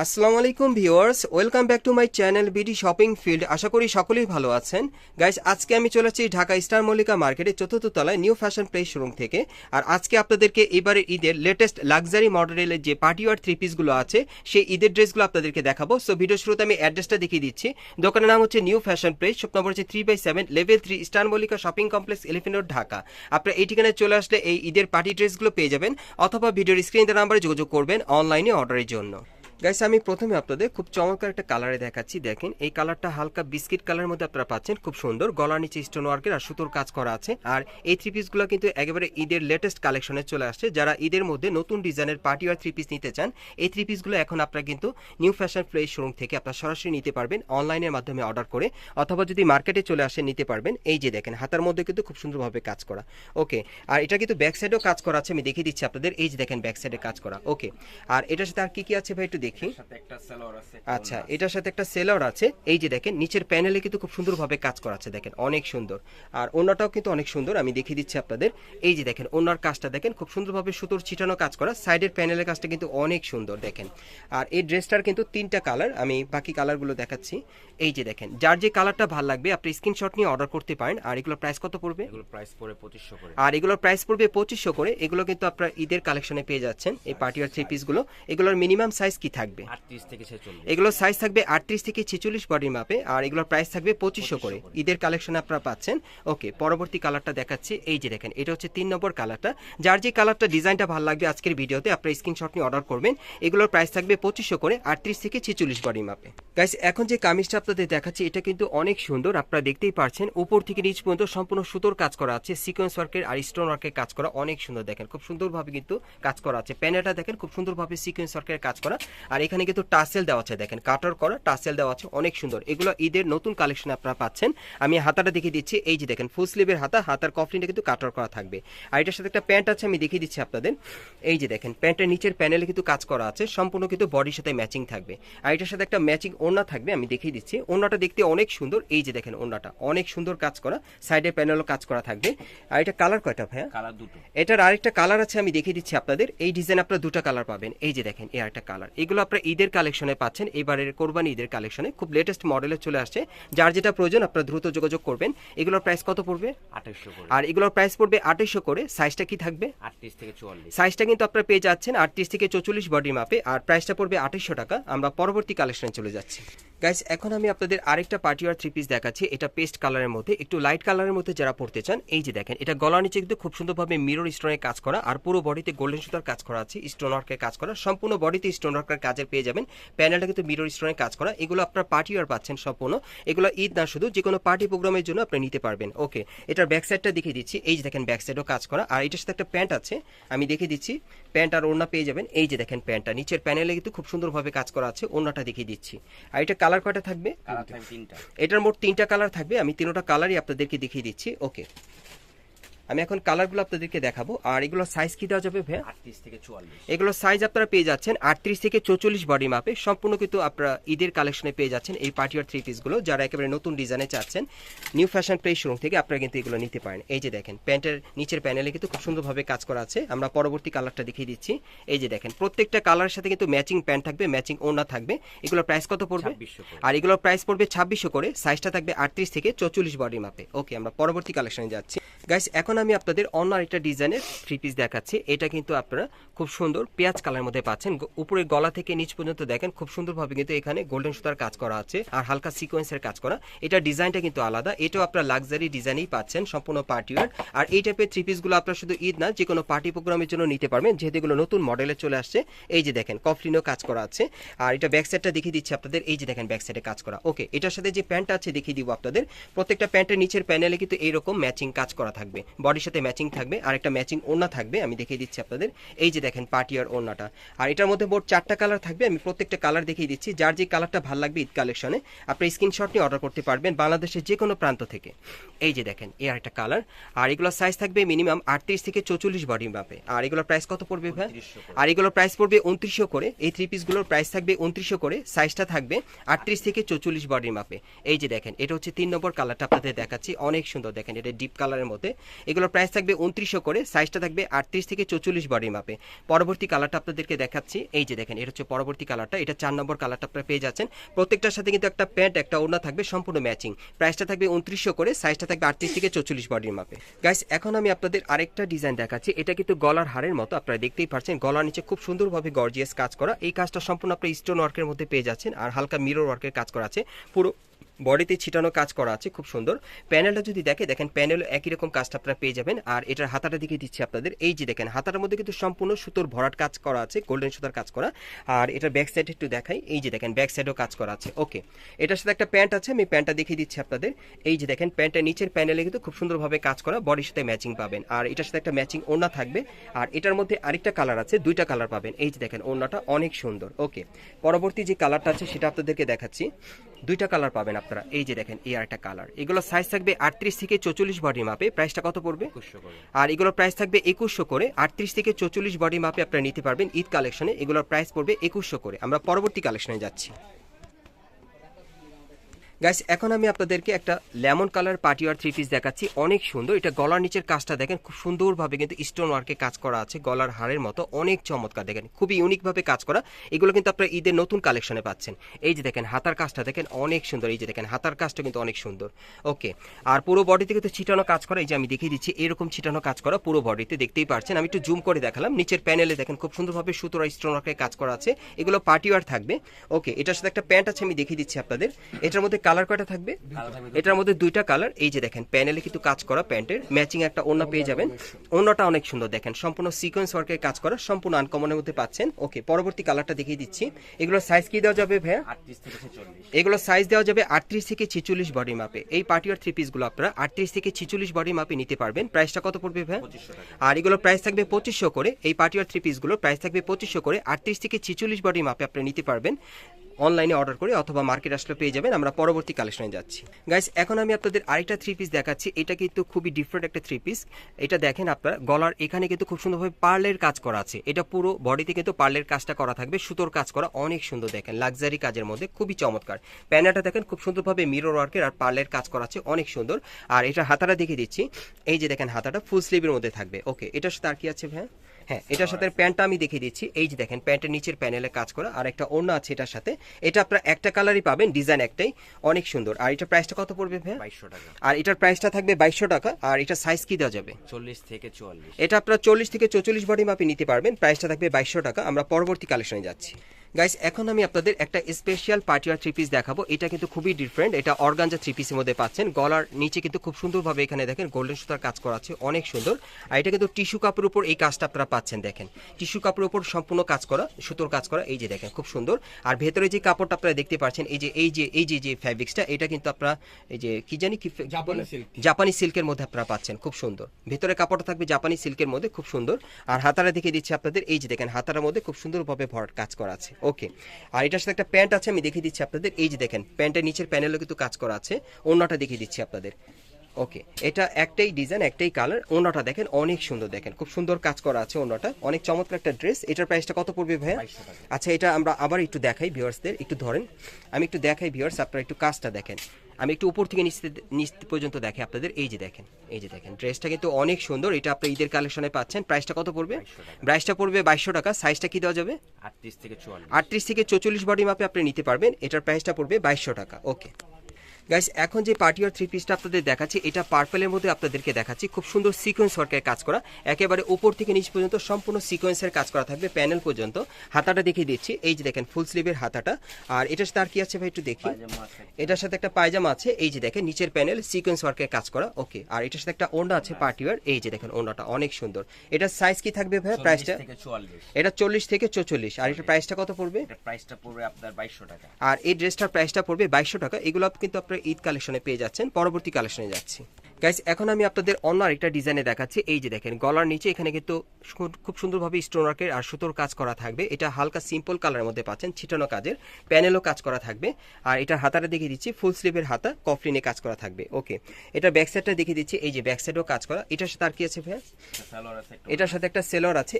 আসসালামু আলাইকুম viewers, welcome back to my channel BD shopping field আশা করি সকলেই ভালো আছেন। গাইস, আজকে আমি চলে আসছি ঢাকা স্টার মল্লিকা মার্কেটের চতুর্থ তলায় নিউ ফ্যাশন প্লেস শোরুম থেকে। আর আজকে আপনাদেরকে এবারে ঈদের লেটেস্ট লাক্সারি মডেলের যে পার্টি ওয়ার থ্রি পিসগুলো আছে, সেই ঈদের ড্রেসগুলো আপনাদেরকে দেখাবো। সো ভিডিও শুরুতে আমি অ্যাড্রেসটা দেখিয়ে দিচ্ছি। দোকানের নাম হচ্ছে new fashion place shop number হচ্ছে three by seven level three star Mallika shopping complex elephant road Dhaka. আপনারা এই ঠিকানায় চলে আসলে এই ঈদের পার্টি ড্রেসগুলো পেয়ে যাবেন, অথবা ভিডিওর স্ক্রিন নাম্বারে যোগাযোগ করবেন অনলাইনে অর্ডারের জন্য। গাইস আমি প্রথমে আপনাদের খুব চমৎকার একটা কালারে দেখাচ্ছি। দেখেন, এই কালারটা হালকা বিস্কিট কালারের মধ্যে আপনারা পাচ্ছেন, খুব সুন্দর। গলার নিচে স্টোন ওয়ার্কের আর সুতোর কাজ করা আছে। আর এই থ্রি পিসগুলো কিন্তু একেবারে ঈদের লেটেস্ট কালেকশনে চলে আসছে। যারা ঈদের মধ্যে নতুন ডিজাইনের পার্টি আর থ্রি পিস নিতে চান, এই থ্রি পিসগুলো এখন আপনারা কিন্তু নিউ ফ্যাশন প্লেস শোরুম থেকে আপনারা সরাসরি নিতে পারবেন অনলাইনের মাধ্যমে অর্ডার করে। অথবা যদি মার্কেটে চলে আসে নিতে পারবেন। এই যে দেখেন, হাতার মধ্যে কিন্তু খুব সুন্দরভাবে কাজ করা। ওকে আর এটা কিন্তু ব্যাক সাইডেও কাজ করা আছে। আমি দেখিয়ে দিচ্ছি আপনাদের। এই যে দেখেন ব্যাক সাইডে কাজ করা। ওকে আর এটার সাথে আর কি কি আছে ভাই একটু দেখি। আচ্ছা এটার সাথে একটা সেলার আছে। এই যে দেখেন নিচের প্যানেলে কিন্তু খুব সুন্দরভাবে কাজ করা আছে দেখেন অনেক সুন্দর। আর ওনাটাও কিন্তু অনেক সুন্দর আমি দেখিয়ে দিচ্ছি আপনাদের। এই যে দেখেন ওনার কাজটা দেখেন খুব সুন্দরভাবে সুতোর ছিটানো কাজ করা। সাইডের প্যানেলের কাজটা কিন্তু অনেক সুন্দর দেখেন। আর এই ড্রেসটার কিন্তু তিনটা কালার আমি বাকি কালারগুলো দেখাচ্ছি। এই যে দেখেন যার যে কালারটা ভালো লাগবে আপনি স্ক্রিনশট নিয়ে অর্ডার করতে পারেন। আর এগুলোর প্রাইস কত পড়বে? এগুলো প্রাইস পড়ে পঁচিশশো করে। আর এগুলোর প্রাইস পড়বে পঁচিশশো করে। এগুলো কিন্তু আপনার ঈদের কালেকশনে পেয়ে যাচ্ছেন এই পার্টি আর থ্রি পিসগুলো এগুলোর মিনিমাম সাইজ কি থাকবে। থেকে সাইজ থাকবে আটত্রিশ থেকে ছেচল্লিশ বডির মাপে আর এগুলোর প্রাইস থাকবে পঁচিশশো করে। ঈদের কালেকশন আপনারা পাচ্ছেন। ওকে পরবর্তী কালারটা দেখাচ্ছি। এই যে দেখেন এটা হচ্ছে তিন নম্বর কালারটা যার যে কালারটা ডিজাইনটা ভালো লাগবে আজকের ভিডিওতে আপনারা স্ক্রিনশট নিয়ে অর্ডার করবেন। এগুলোর প্রাইস থাকবে পঁচিশশো করে আটত্রিশ থেকে ছেচল্লিশ বডির মাপে গাইস এখন যে কামিজটা আপনাদের দেখাচ্ছি এটা কিন্তু অনেক সুন্দর। আপনারা দেখতেই পারছেন উপর থেকে নিচ পর্যন্ত সম্পূর্ণ সুতোর কাজ করা আছে। সিকোয়েন্স ওয়ার্কের আর স্টোন ওয়ার্কের কাজ করা অনেক সুন্দর দেখেন। খুব সুন্দরভাবে কিন্তু কাজ করা আছে। প্যানেলটা দেখেন খুব সুন্দরভাবে সিকোয়েন্স ওয়ার্কের কাজ করা। আর এখানে কিন্তু টাসেল দেওয়া আছে দেখেন কাটার করা টাসেল দেওয়া আছে অনেক সুন্দর। এগুলো ঈদের নতুন কালেকশন আপনারা পাচ্ছেন। আমি হাতাটা দেখিয়ে দিচ্ছি এই যে দেখেন ফুল স্লিভের হাতা হাতার কফলিনটা কিন্তু কাটার করা থাকবে। আর এটার সাথে একটা প্যান্ট আছে আমি দেখিয়ে দিচ্ছি আপনাদের। এই যে দেখেন প্যান্টের নিচের প্যানেলে কিন্তু কাজ করা আছে সম্পূর্ণ কিন্তু বডির সাথে ম্যাচিং থাকবে। আর এটার সাথে একটা ম্যাচিং ওড়না থাকবে আমি দেখিয়ে দিচ্ছি। ওড়নাটা দেখতে অনেক সুন্দর এই যে দেখেন ওড়নাটা অনেক সুন্দর কাজ করা সাইডে প্যানেলও কাজ করা থাকবে। আর এটা কালার কয়টা ভাইয়া? কালার দুটো। এটার আরেকটা কালার আছে আমি দেখিয়ে দিচ্ছি আপনাদের। এই ডিজাইন আপনারা দুটো কালার পাবেন। এই যে দেখেন এই আরেকটা কালার এগুলো আপনারা ঈদের কালেকশনে পাচ্ছেন। এবারের কোরবানি ঈদের কালেকশনে। খুব লেটেস্ট মডেলে চলে আসছে। যার যেটা প্রয়োজন আপনারা দ্রুত যোগাযোগ করবেন। এগুলোর প্রাইস কত পড়বে? আঠাশশো করে। আর এগুলোর প্রাইস পড়বে আঠাশশো করে। সাইজটা কি থাকবে? আটত্রিশ থেকে চুয়াল্লিশ। সাইজটা কিন্তু আপনারা পেয়ে যাচ্ছেন আটত্রিশ থেকে চৌচল্লিশ বডি মাপে আর প্রাইসটা পড়বে আঠাশশো টাকা। আমরা পরবর্তী কালেকশনে চলে যাচ্ছি। গাইস এখন আমি আপনাদের আরেকটা পার্টি আর থ্রি পিস দেখাচ্ছি। এটা পেস্ট কালারের মধ্যে। একটু লাইট কালারের মধ্যে যারা পড়তে চান, এই যে দেখেন, এটা গলার নিচে কিন্তু খুব সুন্দরভাবে মিরর স্টোনের কাজ করা আর পুরো বডিতে গোল্ডেন সুতার কাজ করা আছে স্টোন ওয়ার্কের কাজ করা। সম্পূর্ণ বডিতে স্টোন ওয়ার্কের কাজের পেয়ে যাবেন। প্যানেলটা কিন্তু মিরর স্টোনের কাজ করা। এগুলো আপনার পার্টি আর পাচ্ছেন সম্পূর্ণ। এগুলো ঈদ না শুধু, যে কোনো পার্টি প্রোগ্রামের জন্য আপনি নিতে পারবেন। ওকে এটার ব্যাক সাইডটা দেখিয়ে দিচ্ছি। এই যে দেখেন ব্যাক সাইডও কাজ করা। আর এটার সাথে একটা প্যান্ট আছে, আমি দেখিয়ে দিচ্ছি। প্যান্ট আর ওড়না পেয়ে যাবেন। এই যে দেখেন প্যান্টটা নিচের প্যানেলে কিন্তু খুব সুন্দরভাবে কাজ করা আছে ওড়নাটা দেখিয়ে দিচ্ছি। আর এটা কালার কয়টা থাকবে? এটার মোট তিনটা কালার থাকবে আমি তিনটা কালারই আপনাদেরকে দেখিয়ে দিচ্ছি। ওকে। আমি এখন কালারগুলো আপনাদেরকে দেখাবো। আর এগুলো সাইজ কি দেওয়া যাবে ভাইয়া? আটত্রিশ থেকে চুয়াল্লিশ। এগুলো সাইজ আপনারা পেয়ে যাচ্ছেন আটত্রিশ থেকে চৌচল্লিশ বডি মাপে সম্পূর্ণ কিন্তু আপনারা ঈদের কালেকশনে পেয়ে যাচ্ছেন এই পার্টিয়ার থ্রি পিসগুলো যারা একেবারে নতুন ডিজাইনে চাচ্ছেন। নিউ ফ্যাশন প্লেস শোরুম থেকে আপনারা কিন্তু এগুলো নিতে পারেন। এই যে দেখেন প্যান্টের নিচের প্যানেলে কিন্তু খুব সুন্দরভাবে কাজ করা আছে। আমরা পরবর্তী কালারটা দেখিয়ে দিচ্ছি। এই যে দেখেন প্রত্যেকটা কালারের সাথে কিন্তু ম্যাচিং প্যান্ট থাকবে ম্যাচিং ওড়না থাকবে। এগুলোর প্রাইস কত পড়বে? 2600 আর এগুলোর প্রাইস পড়বে ছাব্বিশশো করে। সাইজটা থাকবে আটত্রিশ থেকে চৌচল্লিশ বডি মাপে ওকে আমরা পরবর্তী কালেকশনে যাচ্ছি। গাইস এখন আমি আপনাদের অন্য আরেকটা ডিজাইনের থ্রি পিস দেখাচ্ছি। এটা কিন্তু আপনারা খুব সুন্দর পেঁয়াজ কালার মধ্যে পাচ্ছেন। উপরে গলা থেকে নিচ পর্যন্ত দেখেন, খুব সুন্দরভাবে কিন্তু এখানে গোল্ডেন সুতার কাজ করা আছে আর হালকা সিকোয়েন্সের কাজ করা। এটা ডিজাইনটা কিন্তু আলাদা। এটাও আপনারা লাক্সারি ডিজাইনেই পাচ্ছেন, সম্পূর্ণ পার্টি ওয়ার আর এই টাইপের থ্রি পিসগুলো আপনারা শুধু ঈদ না, যে কোনো পার্টি প্রোগ্রামের জন্য নিতে পারবেন। যেহেতু এগুলো নতুন মডেলে চলে আসছে, এই যে দেখেন কফলিনও কাজ করা আছে। আর এটা ব্যাক সাইডটা দেখিয়ে দিচ্ছি আপনাদের। এই যে দেখেন ব্যাক সাইডে কাজ করা। ওকে এটার সাথে যে প্যান্টটা আছে দেখিয়ে দিব আপনাদের। প্রত্যেকটা প্যান্টের নিচের প্যানেলে কিন্তু এইরকম ম্যাচিং কাজ করা থাকবে। বডির সাথে ম্যাচিং থাকবে আর একটা ম্যাচিং ওড়না থাকবে আমি দেখিয়ে দিচ্ছি আপনাদের। এই যে দেখেন পার্টি আর ওড়নাটা। আর এটার মধ্যে মোট চারটা কালার থাকবে আমি প্রত্যেকটা কালার দেখিয়ে দিচ্ছি। যার যে কালারটা ভালো লাগবে ঈদ কালেকশনে আপনি স্ক্রিনশট নিয়ে অর্ডার করতে পারবেন বাংলাদেশের যে কোনো প্রান্ত থেকে। এই যে দেখেন এর একটা কালার আর এগুলোর সাইজ থাকবে মিনিমাম আটত্রিশ থেকে চৌচল্লিশ বডি মাপে আর এগুলোর প্রাইস কত পড়বে ভাই? আর এগুলোর প্রাইস পড়বে উনত্রিশশো করে। এই থ্রি পিসগুলোর প্রাইস থাকবে উনত্রিশশো করে। সাইজটা থাকবে আটত্রিশ থেকে চৌচল্লিশ বডির মাপে এই যে দেখেন এটা হচ্ছে তিন নম্বর কালারটা আপনাদের দেখাচ্ছি। অনেক সুন্দর দেখেন এটা ডিপ কালারের মধ্যে। এগুলোর প্রাইস থাকবে উনত্রিশশো করে সাইজটা থাকবে আটত্রিশ থেকে চৌচল্লিশ বডি মাপে পরবর্তী কালারটা আপনাদেরকে দেখাচ্ছি। এই যে দেখেন, এটা হচ্ছে পরবর্তী কালারটা এটা চার নম্বর কালারটা আপনারা পেয়ে যাচ্ছেন। প্রত্যেকটার সাথে কিন্তু একটা প্যান্ট একটা ওড়না থাকবে সম্পূর্ণ ম্যাচিং প্রাইসটা থাকবে উনত্রিশশো করে সাইজটা থাকবে আটত্রিশ থেকে চৌচল্লিশ বডির মাপে গাইস এখন আমি আপনাদের আরেকটা ডিজাইন দেখাচ্ছি। এটা কিন্তু গলার হারের মতো, আপনারা দেখতেই পাচ্ছেন। গলার নিচে খুব সুন্দরভাবে গর্জিয়াস কাজ করা। এই কাজটা সম্পূর্ণ আপনার স্টোন ওয়ার্কের মধ্যে পেয়ে যাচ্ছেন। আর হালকা মিরর ওয়ার্কের কাজ করা আছে। পুরো বডিতে ছিটানো কাজ করা আছে, খুব সুন্দর। প্যানেলটা যদি দেখে, দেখেন প্যানেল একই রকম কাজটা আপনারা পেয়ে যাবেন। আর এটার হাতাটা দিকে দিচ্ছি আপনাদের। এই যে দেখেন, হাতার মধ্যে কিন্তু সম্পূর্ণ সুতোর ভরাট কাজ করা আছে, গোল্ডেন সুতার কাজ করা। আর এটার ব্যাক সাইড একটু দেখাই। এই যে দেখেন, ব্যাক সাইডও কাজ করা আছে। ওকে। এটার সাথে একটা প্যান্ট আছে, আমি প্যান্টটা দেখিয়ে দিচ্ছি আপনাদের। এই যে দেখেন প্যান্টের নিচের প্যানেলে কিন্তু খুব সুন্দরভাবে কাজ করা, বডির সাথে ম্যাচিং পাবেন। আর এটার সাথে একটা ম্যাচিং ওড়না থাকবে। আর এটার মধ্যে আরেকটা কালার আছে, দুইটা কালার পাবেন। এই যে দেখেন, ওড়নাটা অনেক সুন্দর। ওকে। পরবর্তী যে কালারটা আছে, সেটা আপনাদেরকে দেখাচ্ছি। দুইটা কালার পাবেন আপনারা। এই যে দেখেন এই আরেকটা কালার এগুলো সাইজ থাকবে আটত্রিশ থেকে চৌচল্লিশ বডি মাপে। প্রাইসটা কত পড়বে? আর এগুলো প্রাইস থাকবে একুশশো করে। আটত্রিশ থেকে চৌচল্লিশ বডি মাপে আপনারা নিতে পারবেন ঈদ কালেকশনে এগুলোর প্রাইস পড়বে একুশশো করে। আমরা পরবর্তী কালেকশনে যাচ্ছি। গাইস এখন আমি আপনাদেরকে একটা lemon colour partywear three piece দেখাচ্ছি। অনেক সুন্দর। এটা গলার নিচের কাজটা দেখেন, খুব সুন্দরভাবে কিন্তু স্টোন ওয়ার্কে কাজ করা আছে, গলার হাড়ের মতো। অনেক চমৎকার দেখেন, খুবই ইউনিকভাবে কাজ করা। এগুলো কিন্তু আপনারা ঈদের নতুন কালেকশনে পাচ্ছেন। এই যে দেখেন, হাতার কাজটা দেখেন, অনেক সুন্দর। এই যে দেখেন, হাতার কাজটা কিন্তু অনেক সুন্দর। ওকে আর পুরো বডিতে কিন্তু ছিটানো কাজ করা, এই যে আমি দেখিয়ে দিচ্ছি, এরকম ছিটানো কাজ করা পুরো বডিতে দেখতেই পারছেন। আমি একটু জুম করে দেখালাম, নিচের প্যানেলে দেখেন, খুব সুন্দরভাবে সুতোর স্টোন ওয়ার্কে কাজ করা আছে। এগুলো পার্টিওয়ার থাকবে। ওকে এটার সাথে একটা প্যান্ট আছে, আমি দেখিয়ে দিচ্ছি আপনাদের। এটার মধ্যে কালার কয়টা থাকবে? এটার মধ্যে দুইটা কালার এই যে দেখেন প্যানেলে কিন্তু কাজ করা প্যান্টের ম্যাচিং একটা ওড়না পেয়ে যাবেন। ওড়নাটা অনেক সুন্দর দেখেন সম্পূর্ণ সিকোয়েন্স ওয়ার্কের কাজ করা সম্পূর্ণ আনকমনের মধ্যে পাচ্ছেন। ওকে পরবর্তী কালারটা দেখিয়ে দিচ্ছি। এগুলো সাইজ কি দেওয়া যাবে ভাইয়া? আটত্রিশ থেকে ছেচল্লিশ। এগুলো সাইজ দেওয়া যাবে আটত্রিশ থেকে ছিচল্লিশ বডি মাপে এই পার্টিয়ার থ্রি পিসগুলো আপনারা আটত্রিশ থেকে ছিচল্লিশ বডি মাপে নিতে পারবেন। প্রাইসটা কত পড়বে ভাই পঁচিশশো টাকা। আর এগুলো প্রাইস থাকবে পঁচিশশো করে। এই পার্টিয়ার থ্রি পিসগুলোর প্রাইস থাকবে পঁচিশশো করে। আটত্রিশ থেকে ছিচল্লিশ বডি মাপে আপনি নিতে পারবেন। অনলাইনে অর্ডার করে অথবা মার্কেট আসলে পেয়ে যাবেন, আমরা পরবর্তী কালেকশনে যাচ্ছি। গাইস এখন আমি আপনাদের আরেকটা থ্রি পিস দেখাচ্ছি। এটা কিন্তু খুবই ডিফারেন্ট একটা থ্রি পিস এটা দেখেন আপনার, গলার এখানে কিন্তু খুব সুন্দরভাবে পার্লের কাজ করা আছে। এটা পুরো বডিতে কিন্তু পার্লের কাজটা করা থাকবে, সুতোর কাজ করা অনেক সুন্দর দেখেন লাক্সারি কাজের মধ্যে খুবই চমৎকার। প্যানাটা দেখেন খুব সুন্দরভাবে মিরর ওয়ার্কের আর পার্লের কাজ করা আছে, অনেক সুন্দর। আর এটা হাতাটা দেখিয়ে দিচ্ছি। এই যে দেখেন হাতাটা ফুল স্লিভের মধ্যে থাকবে। ওকে সাথে আর কি আছে ভাই হ্যাঁ এটার সাথে প্যান্টটা আমি দেখিয়ে দিচ্ছি। এই যে দেখেন প্যান্টের নিচের প্যানেলে কাজ করা। আর একটা ওড়না আছে এটার সাথে। এটা আপনার একটা কালারই পাবেন ডিজাইন একটাই। অনেক সুন্দর। আর এটা প্রাইসটা কত পড়বে ভাই বাইশশো টাকা। আর এটার প্রাইসটা থাকবে বাইশশো টাকা। আর এটা সাইজ কি দেওয়া যাবে? চল্লিশ থেকে চুয়াল্লিশ। এটা আপনার চল্লিশ থেকে চৌচল্লিশ বডি মাপে নিতে পারবেন। প্রাইসটা থাকবে বাইশশো টাকা। আমরা পরবর্তী কালেকশনে যাচ্ছি। গাইস এখন আমি আপনাদের একটা স্পেশাল পার্টিয়ার থ্রি পিস দেখাবো। এটা কিন্তু খুবই ডিফারেন্ট এটা অর্গানজা থ্রি পিসের মধ্যে পাচ্ছেন। গলার নিচে কিন্তু খুব সুন্দরভাবে এখানে দেখেন গোল্ডেন সুতার কাজ করা আছে অনেক সুন্দর। আর এটা কিন্তু টিস্যু কাপড়ের উপর এই কাজটা আপনারা পাচ্ছেন দেখেন। টিস্যু কাপড়ের উপর সম্পূর্ণ কাজ করা সুতোর কাজ করা এই যে দেখেন খুব সুন্দর। আর ভেতরে যে কাপড়টা আপনারা দেখতে পাচ্ছেন এই যে এই যে এই যে যে ফ্যাব্রিক্সটা এটা কিন্তু আপনারা এই যে কি জানি কি? জাপানি সিল্কের মধ্যে আপনারা পাচ্ছেন খুব সুন্দর। ভেতরে কাপড়টা থাকবে জাপানি সিল্কের মধ্যে খুব সুন্দর। আর হাতারা দেখিয়ে দিচ্ছি আপনাদের এই যে দেখেন হাতারার মধ্যে খুব সুন্দরভাবে ভরাট কাজ করা আছে। ওকে আর এটার সাথে একটা প্যান্ট আছে, আমি দেখিয়ে দিচ্ছি আপনাদের। এই যে দেখেন, প্যান্টের নিচের প্যানেলও কিন্তু কাজ করা আছে। অন্যটা দেখিয়ে দিচ্ছি আপনাদের। ওকে এটা একটাই ডিজাইন একটাই কালার অন্যটা দেখেন অনেক সুন্দর দেখেন। খুব সুন্দর কাজ করা আছে অন্যটা অনেক চমৎকার একটা ড্রেস এটার প্রাইসটা কত পড়বে ভাইয়া? আচ্ছা এটা আমরা আবার একটু দেখাই ভিউয়ার্সদের একটু ধরেন। আমি একটু দেখাই ভিউয়ার্স আপনারা একটু কাজটা দেখেন। আমি একটু উপর থেকে নিচ নিচ পর্যন্ত দেখে আপনাদের। এই যে দেখেন এই যে দেখেন। ড্রেসটা কিন্তু অনেক সুন্দর। এটা আপনি ঈদের কালেকশনে পাচ্ছেন। প্রাইসটা কত পড়বে? প্রাইসটা পড়বে বাইশশো টাকা। সাইজটা কি দেওয়া যাবে? আটত্রিশ থেকে চুয়াল্লিশ। আটত্রিশ থেকে চৌচল্লিশ বডি মাপে আপনি নিতে পারবেন। এটার প্রাইসটা পড়বে বাইশশো টাকা। ওকে গাইস এখন যে পার্টিয়ার থ্রি পিসটা আপনাদের দেখাচ্ছি এটা পার্পেলের মধ্যে আপনাদেরকে দেখাচ্ছি। খুব সুন্দর সিকোয়েন্স ওয়ার্কের কাজ করা। একেবারে উপর থেকে নিচ পর্যন্ত সম্পূর্ণ সিকোয়েন্সের কাজ করা থাকবে প্যানেল পর্যন্ত। হাতাটা দেখিয়ে দিচ্ছি। এই যে দেখেন ফুল স্লিভের হাতাটা। আর এটার সাথে আর কি আছে ভাই একটু দেখি? এটার সাথে একটা পায়জামা আছে। এই যে দেখেন নিচের প্যানেল সিকোয়েন্স ওয়ার্কের কাজ করা। ওকে আর এটার সাথে একটা ওন্ডা আছে পার্টি পার্টিওয়ার এই যে দেখেন ওন্ডাটা অনেক সুন্দর। এটার সাইজ কি থাকবে ভাই প্রাইসটা এটা চল্লিশ থেকে চৌচল্লিশ। আর এটার প্রাইসটা কত পড়বে? প্রাইসটা পড়বে আপনার বাইশশো টাকা। আর এই ড্রেসটার প্রাইসটা পড়বে বাইশশো টাকা। এগুলো কিন্তু আপনারা ঈদ কালেকশনে পেয়ে যাচ্ছেন পরবর্তী কালেকশনে যাচ্ছি। গাইস এখন আমি আপনাদের অন্য আরেকটা ডিজাইনে দেখাচ্ছি। এই যে দেখেন গলার নিচে এখানে কিন্তু খুব সুন্দরভাবে স্টোন ওয়ার্কের আর সুতোর কাজ করা থাকবে। এটা হালকা সিম্পল কালারের মধ্যে পাচ্ছেন ছিটানো কাজের প্যানেলও কাজ করা থাকবে। আর এটার হাতাটা দেখিয়ে দিচ্ছি ফুল স্লিভের হাতা কফলিনে কাজ করা থাকবে। ওকে এটা ব্যাক সাইডটা দেখিয়ে দিচ্ছি এই যে ব্যাক সাইডেও কাজ করা। এটার সাথে আর কি আছে ভাইয়া? একটা এটার সাথে একটা সেলর আছে।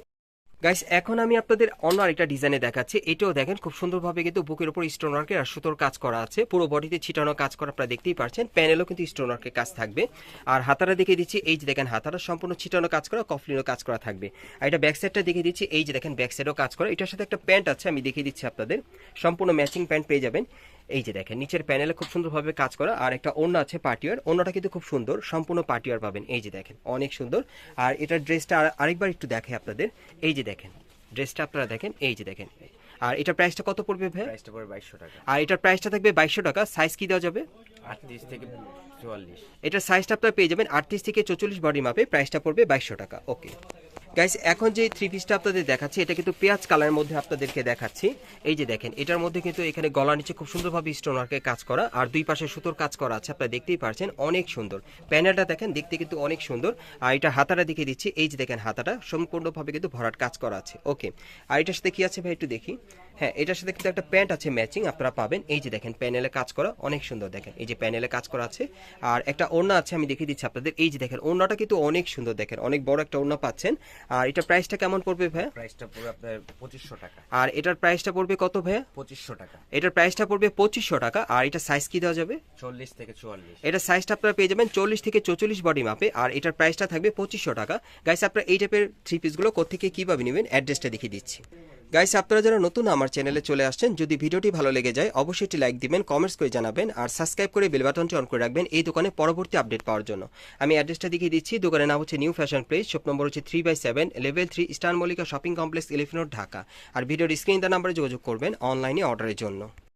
গাইস এখন আমি আপনাদের অন্য আরেকটা ডিজাইনে দেখাচ্ছি। এটাও দেখেন, খুব সুন্দরভাবে কিন্তু বুকের উপর স্টোন ওয়ার্কের আর সুতোর কাজ করা আছে। পুরো বডিতে ছিটানো কাজ করা আপনারা দেখতেই পারছেন। প্যানেলও কিন্তু স্টোন ওয়ার্কের কাজ থাকবে। আর হাতারা দেখিয়ে দিচ্ছি, এই যে দেখেন হাতারা সম্পূর্ণ ছিটানো কাজ করা, কফলিনও কাজ করা থাকবে। আর এটা ব্যাক সাইডটা দেখিয়ে দিচ্ছি, এই যে দেখেন ব্যাক সাইডও কাজ করা। এটার সাথে একটা প্যান্ট আছে, আমি দেখিয়ে দিচ্ছি আপনাদের। সম্পূর্ণ ম্যাচিং প্যান্ট পেয়ে যাবেন। এই যে দেখেন নিচের প্যানেলে খুব সুন্দরভাবে কাজ করা আর একটা ওড়না আছে পার্টিয়ার ওড়নাটা কিন্তু খুব সুন্দর সম্পূর্ণ পার্টিয়ার পাবেন। এই যে দেখেন অনেক সুন্দর। আর এটার ড্রেসটা আরেকবার একটু দেখে আপনাদের। এই যে দেখেন ড্রেসটা আপনারা দেখেন এই যে দেখেন। আর এটা প্রাইসটা কত পড়বে ভাই? প্রাইসটা পড়বে বাইশশো টাকা। আর এটার প্রাইসটা থাকবে বাইশশো টাকা। সাইজ কি দেওয়া যাবে? আটত্রিশ থেকে চুয়াল্লিশ। এটার সাইজটা আপনারা পেয়ে যাবেন আটত্রিশ থেকে চৌচল্লিশ বডি মাপে প্রাইসটা পড়বে বাইশশো টাকা। ওকে গাইস এখন যে থ্রি পিসটা আপনাদের দেখাচ্ছি, এটা কিন্তু পেঁয়াজ কালারের মধ্যে আপনাদেরকে দেখাচ্ছি। এই যে দেখেন, এটার মধ্যে কিন্তু এখানে গলা নিচে খুব সুন্দরভাবে স্টোন ওয়ার্কের কাজ করা, আর দুই পাশে সুতোর কাজ করা আছে, আপনারা দেখতেই পারছেন, অনেক সুন্দর। প্যানেলটা দেখেন, দেখতে কিন্তু অনেক সুন্দর। আর এটা হাতাটা দেখে দিচ্ছি, এই যে দেখেন হাতাটা, সম্পূর্ণভাবে কিন্তু ভরাট কাজ করা আছে। ওকে আর এটার সাথে কী আছে ভাই, একটু দেখি। হ্যাঁ এটার সাথে কিন্তু একটা প্যান্ট আছে ম্যাচিং আপনারা পাবেন। এই যে দেখেন প্যানেলে কাজ করা অনেক সুন্দর দেখেন। এই যে প্যানেলে কাজ করা আছে। আর একটা ওড়না আছে আমি দেখিয়ে দিচ্ছি আপনাদের। এই যে দেখেন ওড়নাটা কিন্তু অনেক সুন্দর দেখেন। অনেক বড় একটা ওড়না পাচ্ছেন। আর এটা প্রাইসটা কেমন পড়বে ভাইয়া? প্রাইসটা পড়বে আপনার পঁচিশশো টাকা। আর এটার প্রাইসটা পড়বে কত ভাইয়া? পঁচিশশো টাকা। এটার প্রাইসটা পড়বে পঁচিশশো টাকা। আর এটা সাইজ কি দেওয়া যাবে? চল্লিশ থেকে চুয়াল্লিশ। এটা সাইজটা আপনারা পেয়ে যাবেন চল্লিশ থেকে চৌচল্লিশ বডি মাপে আর এটার প্রাইসটা থাকবে পঁচিশশো টাকা। গাইস আপনারা এই টাইপের থ্রি পিসগুলো কোথেকে কীভাবে নেবেন? অ্যাড্রেসটা দেখিয়ে দিচ্ছি। গাইস আপনারা যারা নতুন আমার চ্যানেলে চলে আসছেন, যদি ভিডিওটি ভালো লেগে যায়, অবশ্যই একটি লাইক দিবেন কমেন্টস করে জানাবেন, আর সাবস্ক্রাইব করে বেল বাটনটি অন করে রাখবেন এই দোকানে পরবর্তী আপডেট পাওয়ার জন্য। আমি অ্যাড্রেসটা দেখিয়ে দিচ্ছি, দোকানের নাম হচ্ছে new fashion place shop number হচ্ছে three by seven level three star Mallika shopping complex এলিফিনোর Dhaka. আর ভিডিওর স্ক্রিন দ্য নাম্বারে যোগাযোগ করবেন অনলাইনে অর্ডারের জন্য।